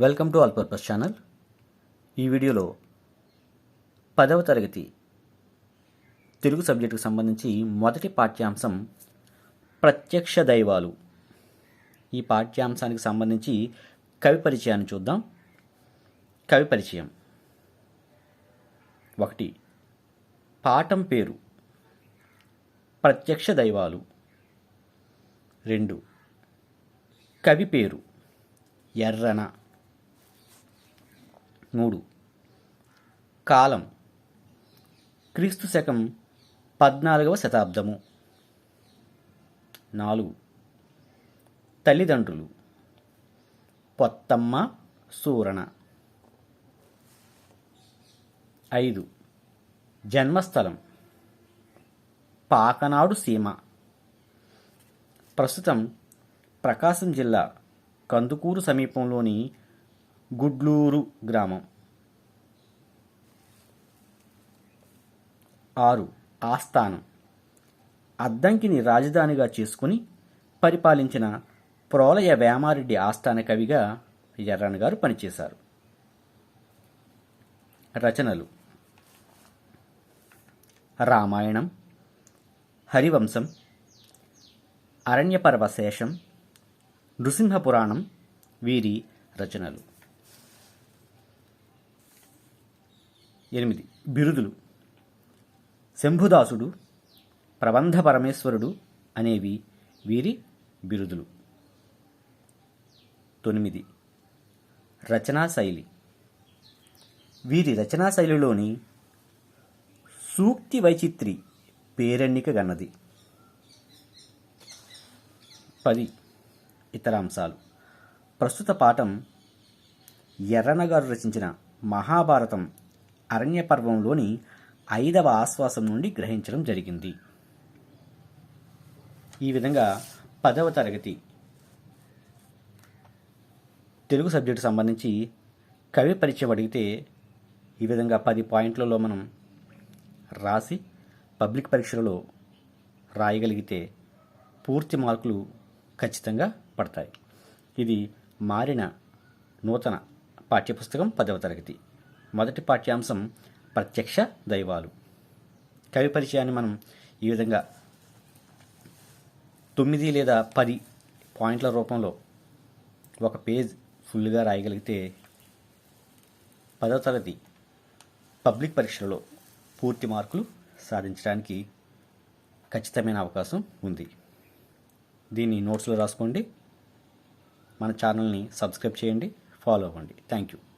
Welcome to all purpose channel. ఈ వీడియోలో పదవ తరగతి తెలుగు సబ్జెక్టుకు సంబంధించి మొదటి పాఠ్యాంశం ప్రత్యక్ష దైవాలు. ఈ పాఠ్యాంశానికి సంబంధించి కవి పరిచయాన్ని చూద్దాం. కవి పరిచయం. ఒకటి. పాఠం పేరు. ప్రత్యక్ష దైవాలు. రెండు. కవి పేరు. ఎర్రన. మూడు. కాలం. క్రీస్తు శకం పద్నాలుగవ శతాబ్దము. నాలుగు. తల్లిదండ్రులు. పొత్తమ్మ సూరణ ఐదు. జన్మస్థలం. పాకనాడు సీమ. ప్రస్తుతం ప్రకాశం జిల్లా కందుకూరు సమీపంలోని గుడ్లూరు గ్రామం. ఆరు. ఆస్థానం. అద్దంకిని రాజధానిగా చేసుకుని పరిపాలించిన ప్రోలయ వేమారెడ్డి ఆస్థాన కవిగా ఎర్రన్ గారు పనిచేశారు. రచనలు. రామాయణం. హరివంశం. అరణ్యపర్వశేషం నృసింహపురాణం. వీరి రచనలు. ఎనిమిది. బిరుదులు. శంభుదాసుడు ప్రబంధ పరమేశ్వరుడు అనేవి వీరి బిరుదులు. తొమ్మిది. రచనా శైలి. వీరి రచనా శైలిలోని సూక్తి వైచిత్రి పేరెన్నిక గన్నది. పది. ఇతర అంశాలు ప్రస్తుత పాఠం ఎర్రన గారు రచించిన మహాభారతం అరణ్య పర్వంలోని ఐదవ ఆశ్వాసం నుండి గ్రహించడం జరిగింది. ఈ విధంగా పదవ తరగతి తెలుగు సబ్జెక్టు సంబంధించి కవి పరిచయం అడిగితే ఈ విధంగా పది పాయింట్లలో మనం రాసి పబ్లిక్ పరీక్షలలో రాయగలిగితే పూర్తి మార్కులు ఖచ్చితంగా పడతాయి. ఇది మారిన నూతన పాఠ్యపుస్తకం పదవ తరగతి. మొదటి పాఠ్యాంశం ప్రత్యక్ష దైవాలు. కవి పరిచయాన్ని మనం ఈ విధంగా తొమ్మిది లేదా పది పాయింట్ల రూపంలో ఒక పేజ్ ఫుల్గా రాయగలిగితే పదవ తరగతి పబ్లిక్ పరీక్షలలో పూర్తి మార్కులు సాధించడానికి ఖచ్చితమైన అవకాశం ఉంది. దీన్ని నోట్స్లో రాసుకోండి. మన ఛానల్ని సబ్స్క్రైబ్ చేయండి. ఫాలో అవ్వండి. Thank you.